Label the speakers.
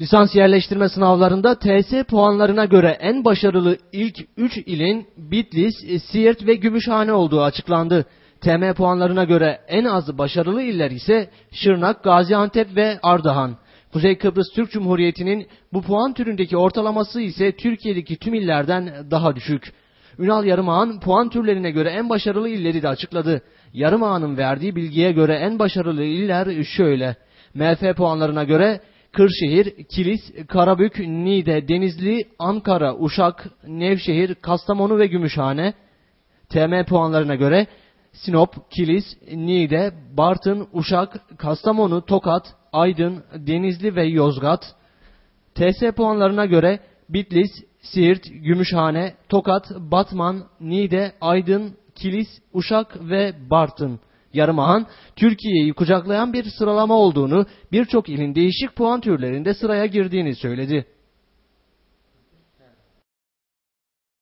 Speaker 1: Lisans yerleştirme sınavlarında TS puanlarına göre en başarılı ilk 3 ilin Bitlis, Siirt ve Gümüşhane olduğu açıklandı. TM puanlarına göre en az başarılı iller ise Şırnak, Gaziantep ve Ardahan. Kuzey Kıbrıs Türk Cumhuriyeti'nin bu puan türündeki ortalaması ise Türkiye'deki tüm illerden daha düşük. Ünal Yarımağan puan türlerine göre en başarılı illeri de açıkladı. Yarımağan'ın verdiği bilgiye göre en başarılı iller şöyle. MF puanlarına göre Kırşehir, Kilis, Karabük, Niğde, Denizli, Ankara, Uşak, Nevşehir, Kastamonu ve Gümüşhane. TM puanlarına göre Sinop, Kilis, Niğde, Bartın, Uşak, Kastamonu, Tokat, Aydın, Denizli ve Yozgat. TS puanlarına göre Bitlis, Siirt, Gümüşhane, Tokat, Batman, Niğde, Aydın, Kilis, Uşak ve Bartın. Yarımahan, Türkiye'yi kucaklayan bir sıralama olduğunu, birçok ilin değişik puan türlerinde sıraya girdiğini söyledi.